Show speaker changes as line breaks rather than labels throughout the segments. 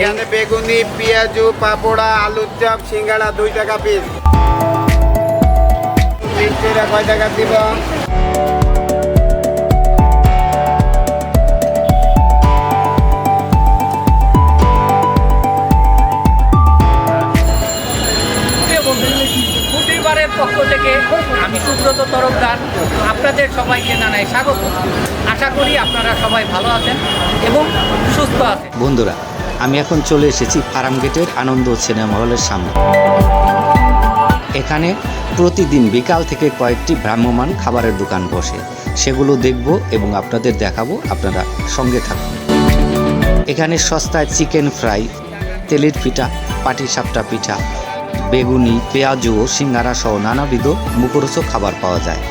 এখানে বেগুনি পেঁয়াজু পাপোড়া আলুর চপ সিঙ্গাড়া দুই টাকা পিস মিষ্টিরা কয় টাকা দিব?
পক্ষ থেকে আমি সুব্রত তরফদার আপনাদের সবাইকে জানাই স্বাগত। আশা করি আপনারা সবাই ভালো আছেন এবং সুস্থ আছেন।
বন্ধুরা আমি এখন চলে এসেছি ফার্ম গেটের আনন্দ সিনেমা হলের সামনে। এখানে প্রতিদিন বিকাল থেকে কয়েকটি ভ্রাম্যমান খাবারের দোকান বসে। সেগুলো দেখব এবং আপনাদের দেখাবো, আপনারা সঙ্গে থাকুন। এখানে সস্তায় চিকেন ফ্রাই, তেলের পিঠা পাটিসাপটা পিঠা, বেগুনি, পেঁয়াজু ও সিঙ্গারা সহ নানাবিধ মুখরোচক খাবার পাওয়া যায়।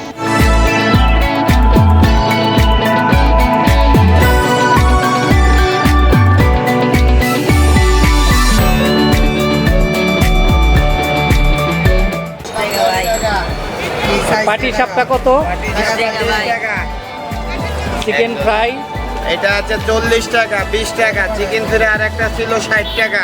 পাটি সাপটা কত? চিকেন ফ্রাই
এটা আছে চল্লিশ টাকা বিশ টাকা। চিকেন ফ্রাই আর একটা ছিল ষাট টাকা।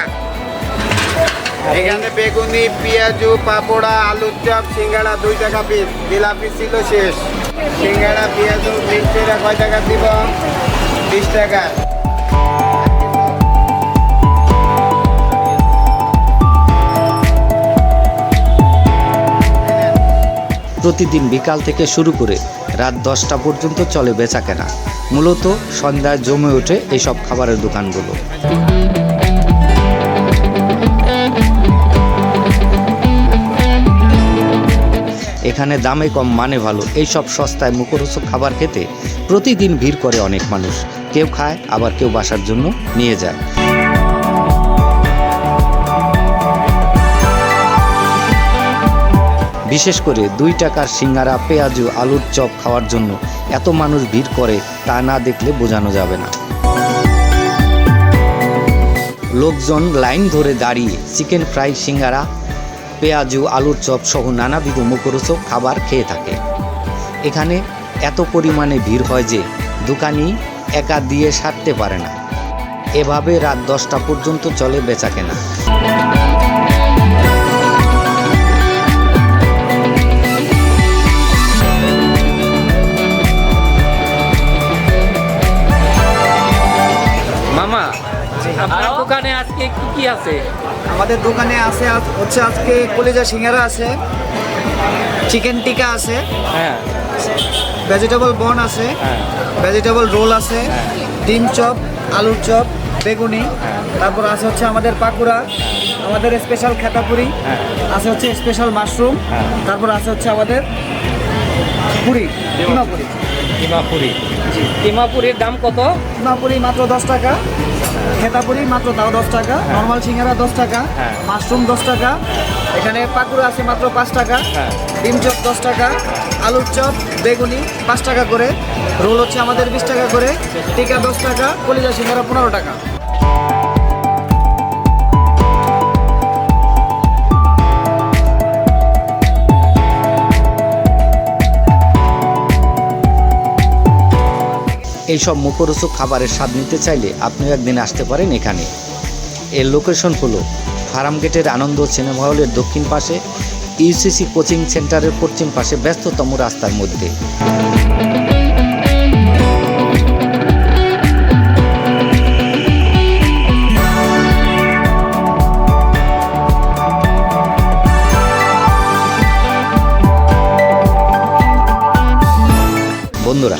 এখানে বেগুনি পেঁয়াজু পাপোড়া আলুর চপ সিঙ্গাড়া দুই টাকা পিস জিলাপি ছিল শেষ। সিঙ্গাড়া পেঁয়াজু মিষ্টিরা কয় টাকা দিব? বিশ টাকা।
প্রতিদিন বিকাল থেকে শুরু করে রাত দশটা পর্যন্ত চলে বেচা কেনা মূলত সন্ধ্যায় জমে ওঠে এইসব খাবারের দোকানগুলো। এখানে দামে কম মানে ভালো। এইসব সস্তায় মুখরোচক খাবার খেতে প্রতিদিন ভিড় করে অনেক মানুষ। কেউ খায়, আবার কেউ বাসার জন্য নিয়ে যায়। বিশেষ করে দুই টাকার সিঙ্গারা, পেঁয়াজু, আলুর চপ খাওয়ার জন্য এত মানুষ ভিড় করে তা না দেখলে বোঝানো যাবে না। লোকজন লাইন ধরে দাঁড়িয়ে চিকেন ফ্রাই, সিঙ্গারা, পেঁয়াজু, আলুর চপ সহ নানাবিধ মুখরোচক খাবার খেয়ে থাকে। এখানে এত পরিমাণে ভিড় হয় যে দোকানি একা দিয়ে সারতে পারে না। এভাবে রাত দশটা পর্যন্ত চলে বেচা কেনা
কি কি আছে?
আমাদের দোকানে আছে আজ- হচ্ছে আজকে কলিজা সিঙ্গারা আছে চিকেন টিকা আছে
হ্যাঁ।
ভেজিটেবল বন আছে
হ্যাঁ।
ভেজিটেবল রোল আছে ডিম চপ আলুর চপ বেগুনি তারপর আছে হচ্ছে আমাদের পাকুড়া আমাদের স্পেশাল খেতাপুরি
হ্যাঁ।
আছে হচ্ছে স্পেশাল মাশরুম
হ্যাঁ।
তারপর আছে হচ্ছে আমাদের পুরি কিমা পুরি।
কিমাপুরি কিমাপুরির দাম কত?
কিমা পুরি মাত্র দশ টাকা খেতাপুরি মাত্র তাও দশ টাকা নর্মাল সিঙ্গারা দশ টাকা
হ্যাঁ।
মাশরুম দশ টাকা এখানে পাকুড়া আছে মাত্র পাঁচ টাকা
হ্যাঁ।
ডিম চপ দশ টাকা আলুর চপ বেগুনি পাঁচ টাকা করে রোল হচ্ছে আমাদের বিশ টাকা করে টিকা দশ টাকা কলিজা সিঙ্গারা পনেরো টাকা।
এইসব মুখরোচক খাবারের স্বাদ নিতে চাইলে আপনিও একদিন আসতে পারেন এখানে। এর লোকেশন হলো ফার্ম গেটের আনন্দ সিনেমা হলের দক্ষিণ পাশে, ইউসিসি কোচিং সেন্টারের পশ্চিম পাশে ব্যস্ততম রাস্তার মধ্যে। বন্ধুরা